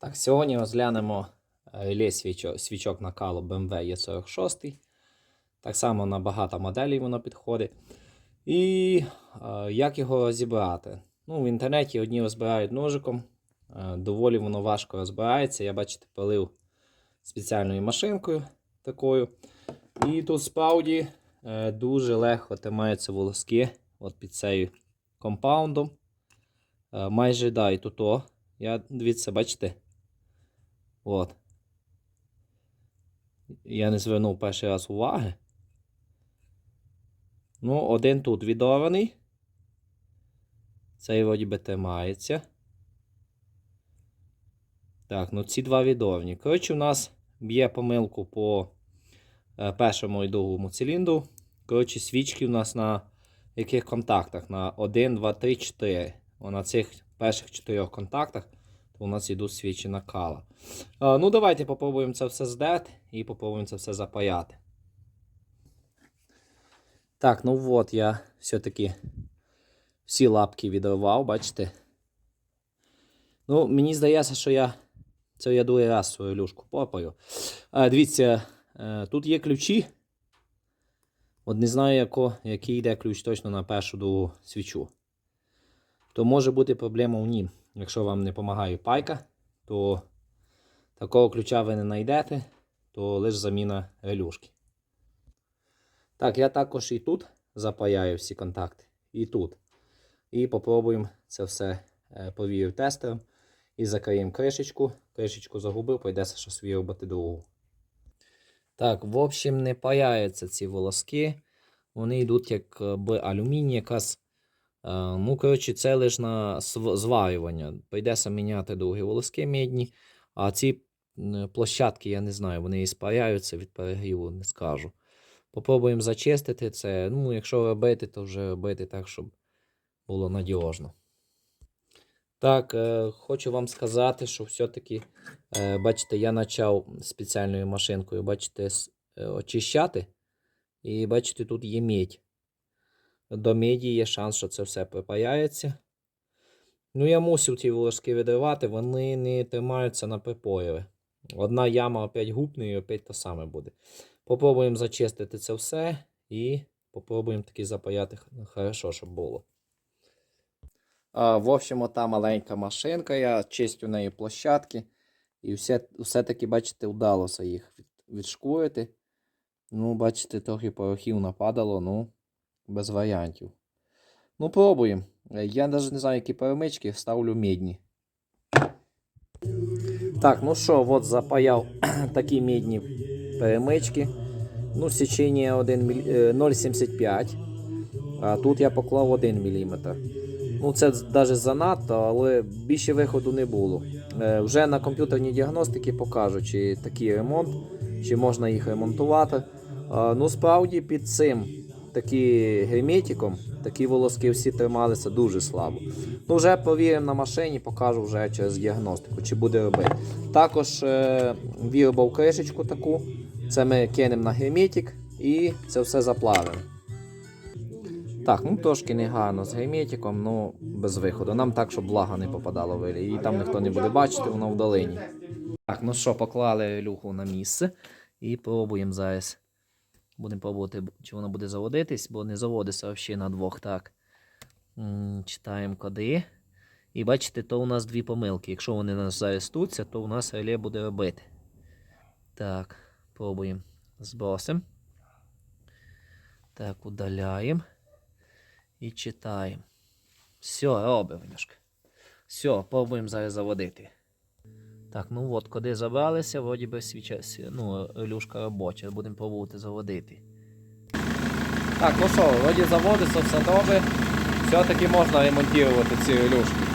Так, сьогодні розглянемо реле свічок, свічок накалу BMW E46. Так само на багато моделей воно підходить. І е, як його розібрати? Ну, в інтернеті одні розбирають ножиком. Е, доволі воно важко розбирається. Я, бачите, пилив спеціальною машинкою такою. І тут справді е, дуже легко тримаються волоски от під цею компаундом. Е, майже да, і тут. Я дивіться, бачите? От. Я не звернув перший раз уваги. Ну, один тут відорваний. Цей вроді би тримається. Так, ну ці два відорвані. Коротше, у нас б'є помилку по е, першому і другому циліндру. Коротше, свічки у нас на яких контактах? На 1, 2, 3, 4. О, на цих перших чотирьох контактах то у нас йдуть свічі накала. А, ну, давайте попробуємо це все здати і попробуємо це все запаяти. Так, ну от я все-таки всі лапки відривав, бачите? Ну, мені здається, що я це я другий раз свою люшку попаю. А, дивіться, е, тут є ключі. От не знаю, яко, який йде ключ точно на першу другу свічу. То може бути проблема у нім. Якщо вам не допомагає пайка, то такого ключа ви не знайдете, то лише заміна релюшки. Так, я також і тут запаяю всі контакти, і тут. І попробуємо це все е, повірив тестером. І закриємо кришечку. Кришечку загубив, прийдеться щось виробити другу. Так, в общем, не паяються ці волоски. Вони йдуть як е, алюміній, якраз. Е, Ну, коротше, це лише на зварювання. Прийдеться міняти другі волоски мідні. А ці площадки, я не знаю, вони і спаяються від перегріву, не скажу. Попробуємо зачистити це. Ну, якщо робити, то вже робити так, щоб було надіжно. Так, е, хочу вам сказати, що все-таки, е, бачите, я почав спеціальною машинкою, бачите, очищати. І бачите, тут є медь. До меді є шанс, що це все припаяється. Ну, я мусив ті волоски відривати, вони не тримаються на припоєві. Одна яма опять гупне і опять те саме буде. Попробуємо зачистити це все і попробуємо таки запаяти хорошо, щоб було. А, в общем, ота маленька машинка, я чистю неї площадки. І все, все-таки, бачите, вдалося їх від, відшкурити. Ну, бачите, трохи порохів нападало, ну, без варіантів. Ну, пробуємо. Е, Я навіть не знаю, які перемички, ставлю мідні. Так, ну що, от запаяв такі мідні перемички. Ну, січення 1 міль- е, 0,75. А тут я поклав 1 мм. Ну, це навіть занадто, але більше виходу не було. Е, вже на комп'ютерній діагностиці покажуть, чи такий ремонт, чи можна їх ремонтувати. Ну, справді під цим такі герметиком, такі волоски всі трималися дуже слабо. Ну, вже повіримо на машині, покажу вже через діагностику, чи буде робити. Також е, виробив кришечку таку. Це ми кинемо на герметик і це все заплавимо. Так, ну трошки негарно з герметиком, ну без виходу. Нам так, щоб влага не попадала в релі. І там ніхто не буде бачити, воно в долині. Так, ну що, поклали люху на місце і пробуємо зараз. Будемо пробувати, чи воно буде заводитись, бо не заводиться взагалі на двох. Так. Читаємо коди. І бачите, то у нас дві помилки. Якщо вони у нас зареєструються, то у нас реле буде робити. Так, пробуємо. Збросимо. Так, удаляємо. І читаємо. Все, робимо, Все, пробуємо зараз заводити. Так, ну от, куди забралися, вроді би свіча, ну, люшка робоча. Будемо пробувати заводити. Так, ну що, вроді заводиться, все добре. Все-таки можна ремонтувати ці люшки.